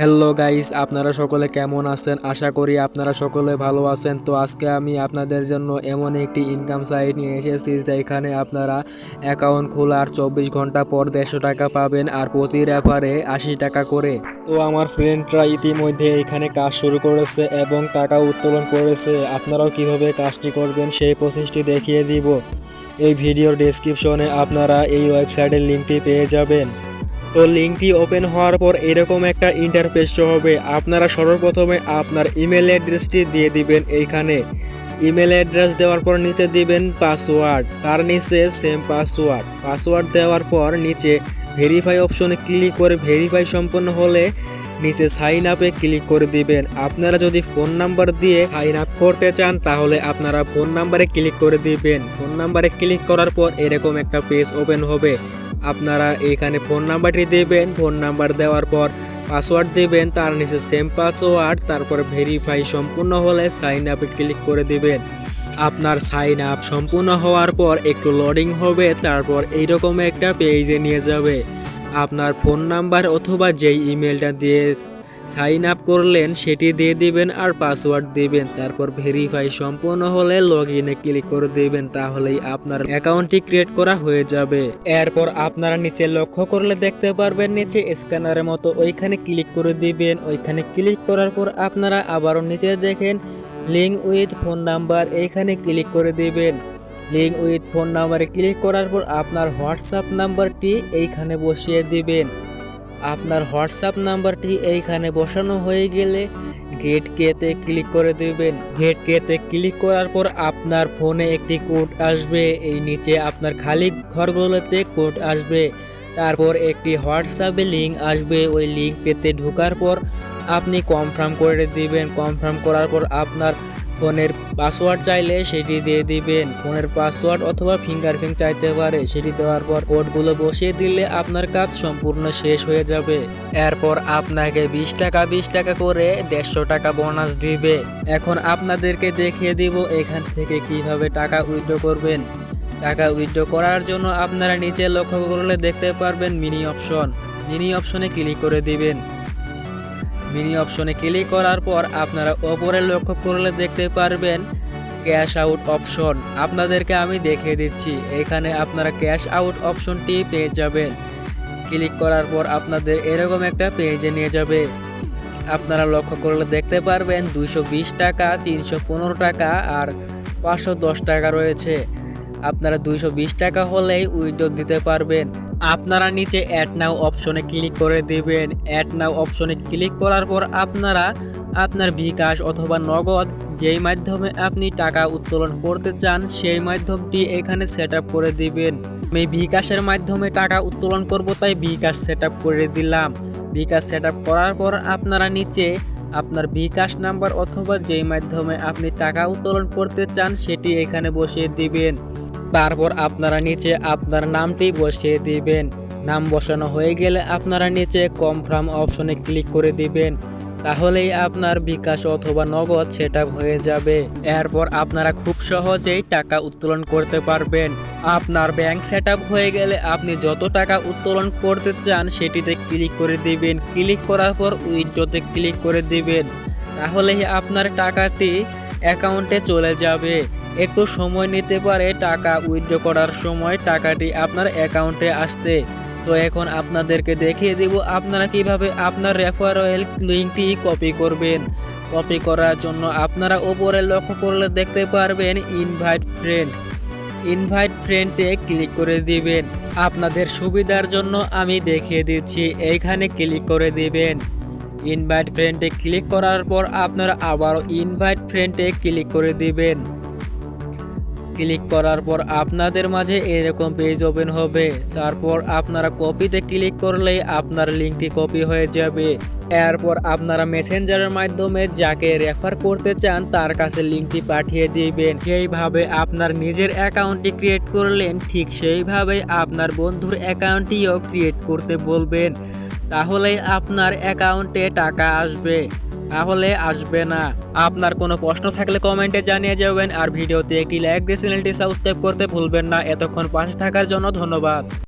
Hello guys আপনারা সকলে কেমন আছেন? আশা করি আপনারা সকলে ভালো আছেন। তো আজকে আমি আপনাদের জন্য এমন একটি ইনকাম সাইট নিয়ে এসেছি, যেখানে আপনারা অ্যাকাউন্ট খোলার চব্বিশ ঘণ্টা পর দেড়শো টাকা পাবেন আর প্রতি রেফারে আশি টাকা করে। তো আমার ফ্রেন্ডরা ইতিমধ্যে এখানে কাজ শুরু করেছে এবং টাকা উত্তোলন করেছে। আপনারাও কীভাবে কাজটি করবেন সেই প্রসেসটি দেখিয়ে দিব। এই ভিডিওর ডেসক্রিপশনে আপনারা এই ওয়েবসাইটের লিঙ্কটি পেয়ে যাবেন। তো লিঙ্কটি ওপেন হওয়ার পর এরকম একটা ইন্টারফেস হবে। আপনারা সর্বপ্রথমে আপনার ইমেল অ্যাড্রেসটি দিয়ে দিবেন এইখানে। ইমেল অ্যাড্রেস দেওয়ার পর নিচে দিবেন পাসওয়ার্ড তার নিচে সেম পাসওয়ার্ড পাসওয়ার্ড দেওয়ার পর নিচে ভেরিফাই অপশনে ক্লিক করে ভেরিফাই সম্পন্ন হলে নিচে সাইন আপে ক্লিক করে দিবেন। আপনারা যদি ফোন নাম্বার দিয়ে সাইন আপ করতে চান তাহলে আপনারা ফোন নাম্বারে ক্লিক করে দিবেন। ফোন নাম্বারে ক্লিক করার পর এরকম একটা পেজ ওপেন হবে। আপনারা এখানে ফোন নাম্বারটি দেবেন, ফোন নাম্বার দেওয়ার পর পাসওয়ার্ড দেবেন, তার নিচে সেম পাসওয়ার্ড তারপর ভেরিফাই সম্পূর্ণ হলে সাইন আপে ক্লিক করে দেবেন। আপনার সাইন আপ সম্পূর্ণ হওয়ার পর একটু লোডিং হবে, তারপর এইরকম একটা পেজে নিয়ে যাবে। আপনার ফোন নাম্বার অথবা যেই ইমেলটা দিয়ে সাইন আপ করলেন, সেটি দিয়ে দিবেন আর পাসওয়ার্ড দিবেন। তারপর ভেরিফাই সম্পূর্ণ হলে লগ ইনে ক্লিক করে দিবেন, তাহলেই আপনার অ্যাকাউন্টটি ক্রিয়েট করা হয়ে যাবে। এরপর আপনারা নিচে লক্ষ্য করলে দেখতে পারবেন, নিচে স্ক্যানারের মতো ওইখানে ক্লিক করে দিবেন। ওইখানে ক্লিক করার পর আপনারা আবারও নিচে দেখেন, লিঙ্ক উইথ ফোন নাম্বার এইখানে ক্লিক করে দিবেন। লিঙ্ক উইথ ফোন নাম্বারে ক্লিক করার পর আপনার হোয়াটসঅ্যাপ নাম্বারটি এইখানে বসিয়ে দিবেন। আপনার হোয়াটসঅ্যাপ নাম্বারটি এইখানে বসানো হয়ে গেলে গেট কেতে ক্লিক করে দেবেন। গেট কেতে ক্লিক করার পর আপনার ফোনে একটি কোড আসবে। এই নিচে আপনার খালি ঘরগুলোতে কোড আসবে। তারপর একটি হোয়াটসঅ্যাপে লিঙ্ক আসবে। ওই লিঙ্ক পেতে ঢোকার পর আপনি কনফার্ম করে দিবেন। কনফার্ম করার পর আপনার ফোনের পাসওয়ার্ড চাইলে সেটি দিয়ে দিবেন। ফোনের পাসওয়ার্ড অথবা ফিঙ্গারপ্রিন্ট চাইতে পারে, সেটি দেওয়ার পর কোডগুলো বসিয়ে দিলে আপনার কাজ সম্পূর্ণ শেষ হয়ে যাবে। এরপর আপনাকে বিশ টাকা বিশ টাকা করে দেড়শো টাকা বোনাস দিবে। এখন আপনাদেরকে দেখিয়ে দিব এখান থেকে কীভাবে টাকা উইথড্র করবেন। টাকা উইথড্র করার জন্য আপনারা নিচে লক্ষ্য করলে দেখতে পারবেন মিনি অপশন। মিনি অপশনে ক্লিক করে দিবেন। মিনি অপশনে ক্লিক করার পর আপনারা ওপরে লক্ষ্য করলে দেখতে পারবেন ক্যাশ আউট অপশন আপনাদেরকে আমি দেখিয়ে দিচ্ছি, এখানে আপনারা ক্যাশ আউট অপশনটি পেয়ে যাবেন। ক্লিক করার পর আপনাদের এরকম একটা পেজে নিয়ে যাবে। আপনারা লক্ষ্য করলে দেখতে পারবেন দুইশো বিশ টাকা, তিনশো পনেরো টাকা আর পাঁচশো দশ টাকা রয়েছে। আপনারা দুইশো বিশ টাকা হলেই উইড্রো দিতে পারবেন। আপনারা নিচে অ্যাড নাও অপশনে ক্লিক করে দেবেন। অ্যাড নাও অপশনে ক্লিক করার পর আপনারা আপনার বিকাশ অথবা নগদ যেই মাধ্যমে আপনি টাকা উত্তোলন করতে চান, সেই মাধ্যমটি এখানে সেট করে দিবেন। আমি বিকাশের মাধ্যমে টাকা উত্তোলন করব, তাই বিকাশ সেট করে দিলাম। বিকাশ সেট করার পর আপনারা নিচে আপনার বিকাশ নাম্বার অথবা যেই মাধ্যমে আপনি টাকা উত্তোলন করতে চান, সেটি এখানে বসিয়ে দিবেন। তারপর আপনারা নিচে আপনার নামটি বসিয়ে দিবেন। নাম বসানো হয়ে গেলে আপনারা নিচে কনফার্ম অপশনে ক্লিক করে দিবেন। তাহলেই আপনার বিকাশ অথবা নগদ সেট হয়ে যাবে। এরপর আপনারা খুব সহজেই টাকা উত্তোলন করতে পারবেন। আপনার ব্যাংক সেট হয়ে গেলে আপনি যত টাকা উত্তোলন করতে চান সেটিতে ক্লিক করে দিবেন। ক্লিক করার পর উইথড্রতে ক্লিক করে দিবেন। তাহলেই আপনার টাকাটি অ্যাকাউন্টে চলে যাবে। একটু সময় নিতে পারে টাকা উইথড্র করার সময় টাকাটি আপনার অ্যাকাউন্টে আসতে। তো এখন আপনাদেরকে দেখিয়ে দিব আপনারা কীভাবে আপনার রেফারেল লিঙ্কটি কপি করবেন। কপি করার জন্য আপনারা ওপরে লক্ষ্য করলে দেখতে পারবেন ইনভাইট ফ্রেন্ড ইনভাইট ফ্রেন্ডে ক্লিক করে দিবেন। আপনাদের সুবিধার জন্য আমি দেখিয়ে দিচ্ছি, এইখানে ক্লিক করে দিবেন। ইনভাইট ফ্রেন্ডে ক্লিক করার পর আপনারা আবারও ইনভাইট ফ্রেন্ডে ক্লিক করে দিবেন। ক্লিক করার পর আপনাদের মাঝে এরকম পেজ ওপেন হবে। তারপর আপনারা কপিতে ক্লিক করলেই আপনার লিঙ্কটি কপি হয়ে যাবে। এরপর আপনারা মেসেঞ্জারের মাধ্যমে যাকে রেফার করতে চান, তার কাছে লিঙ্কটি পাঠিয়ে দিবেন। যেইভাবে আপনার নিজের অ্যাকাউন্টটি ক্রিয়েট করলেন, ঠিক সেইভাবে আপনার বন্ধুর অ্যাকাউন্টটিও ক্রিয়েট করতে বলবেন। তাহলেই আপনার অ্যাকাউন্টে টাকা আসবে। তাহলে আসবে না। আপনার কোনো প্রশ্ন থাকলে কমেন্টে জানিয়ে যাবেন আর ভিডিওতে একটি লাইক দিয়ে চ্যানেলটি সাবস্ক্রাইব করতে ভুলবেন না। এতক্ষণ পাশে থাকার জন্য ধন্যবাদ।